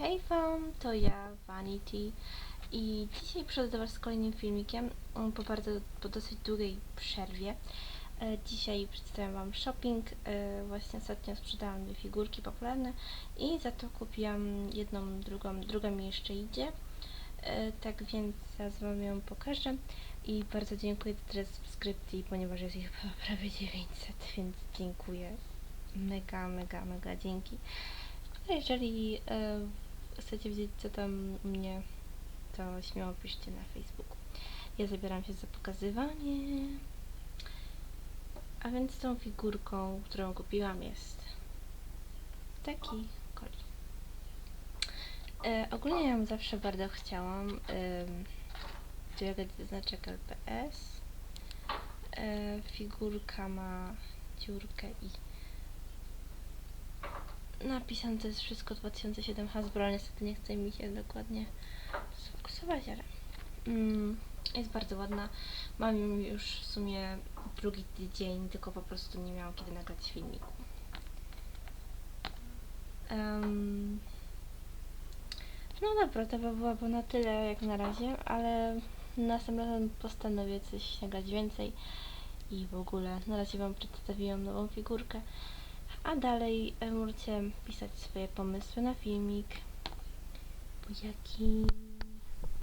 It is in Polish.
Hej Wam, to ja, Vanity i dzisiaj przychodzę do Was z kolejnym filmikiem um, po bardzo, po dosyć długiej przerwie. E, Dzisiaj przedstawiam Wam shopping, e, właśnie ostatnio sprzedałam dwie figurki popularne i za to kupiłam jedną, drugą, druga mi jeszcze idzie. E, Tak więc zaraz Wam ją pokażę i bardzo dziękuję za tyle subskrypcji, ponieważ jest ich prawie 900, więc dziękuję. Mega, mega, mega dzięki. Jeżeli e, chcecie wiedzieć, co tam mnie, to śmiało piszcie na Facebooku. Ja zabieram się za pokazywanie. A więc tą figurką, którą kupiłam jest taki kolik. E, ogólnie ją zawsze bardzo chciałam. E, jakaś znaczek LPS. E, figurka ma dziurkę i napisane to jest wszystko 2007 Hasbro, ale niestety nie chce mi się dokładnie sfokusować, ale mm, jest bardzo ładna. Mam już w sumie drugi tydzień, tylko po prostu nie miałam kiedy nagrać filmiku. Em, no dobra, to by byłoby na tyle jak na razie, ale następnym razem postanowię coś nagrać więcej i w ogóle na razie Wam przedstawiłam nową figurkę. A dalej e, możecie pisać swoje pomysły na filmik. Buziaki.